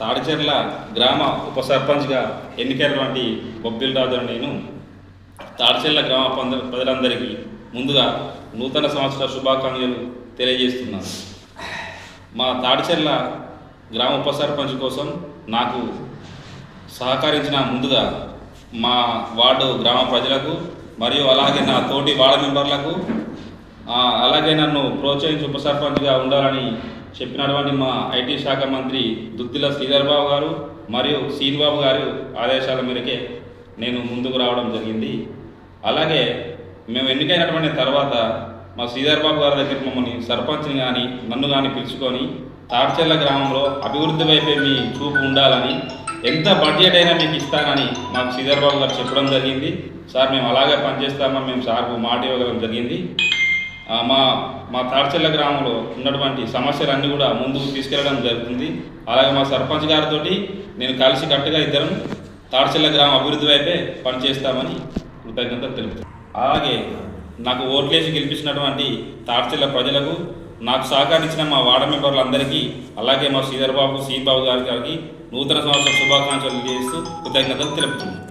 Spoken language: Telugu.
తాడిచెర్ల గ్రామ ఉప సర్పంచ్గా ఎన్నికైనటువంటి బొబ్బిల్ రాజు నేను. తాడిచెర్ల గ్రామ పంద- ప్రజలందరికీ ముందుగా నూతన సంవత్సర శుభాకాంక్షలు తెలియజేస్తున్నాను. మా తాడిచెర్ల గ్రామ ఉప సర్పంచ్ కోసం నాకు సహకరించిన ముందుగా మా వార్డు గ్రామ ప్రజలకు మరియు అలాగే నా తోటి వార్డు మెంబర్లకు అలాగే నన్ను ప్రోత్సహించి ఉప సర్పంచ్గా ఉండాలని చెప్పినటువంటి మా ఐటీ శాఖ మంత్రి దుద్దిల శ్రీధర్బాబు గారు మరియు శ్రీనిబాబు గారు ఆదేశాల మేరకే నేను ముందుకు రావడం జరిగింది. అలాగే మేము ఎన్నికైనటువంటి తర్వాత మా శ్రీధర్బాబు గారి దగ్గర మమ్మల్ని సర్పంచ్ని కానీ నన్ను కానీ పిలుచుకొని తాడిచెల్ల గ్రామంలో అభివృద్ధి వైపే మీ చూపు ఉండాలని ఎంత బడ్జెట్ అయినా మీకు ఇస్తానని మాకు శ్రీధర్బాబు గారు చెప్పడం జరిగింది. సార్ మేము అలాగే పనిచేస్తామని మేము సార్కు మాట ఇవ్వగలం జరిగింది. మా మా తాడిచెల్ల గ్రామంలో ఉన్నటువంటి సమస్యలన్నీ కూడా ముందుకు తీసుకెళ్ళడం జరుగుతుంది. అలాగే మా సర్పంచ్ గారితో నేను కలిసి కట్టుగా ఇద్దరం తాడిచెల్ల గ్రామ అభివృద్ధి వైపే పనిచేస్తామని కృతజ్ఞతలు తెలుపుతాను అలాగే నాకు ఓట్లేసి గెలిపించినటువంటి తాడిచెల్ల ప్రజలకు నాకు సహకరించిన మా వార్డు మెంబర్లందరికీ అలాగే మా శ్రీధర్ బాబు శ్రీబాబు గారి గారికి నూతన సంవత్సర శుభాకాంక్షలు చేస్తూ కృతజ్ఞతలు తెలుపుతున్నాను.